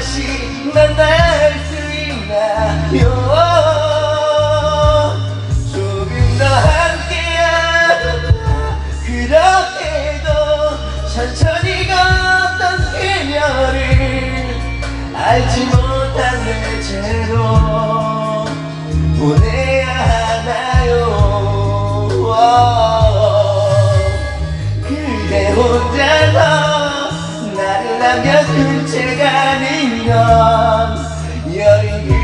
다시 만날 수 있나요? 조금 더 함께하다 그렇게도 천천히 걷던 그녀를 알지 못한 내 채로 Sevgim gönül çirkenin yar Yarın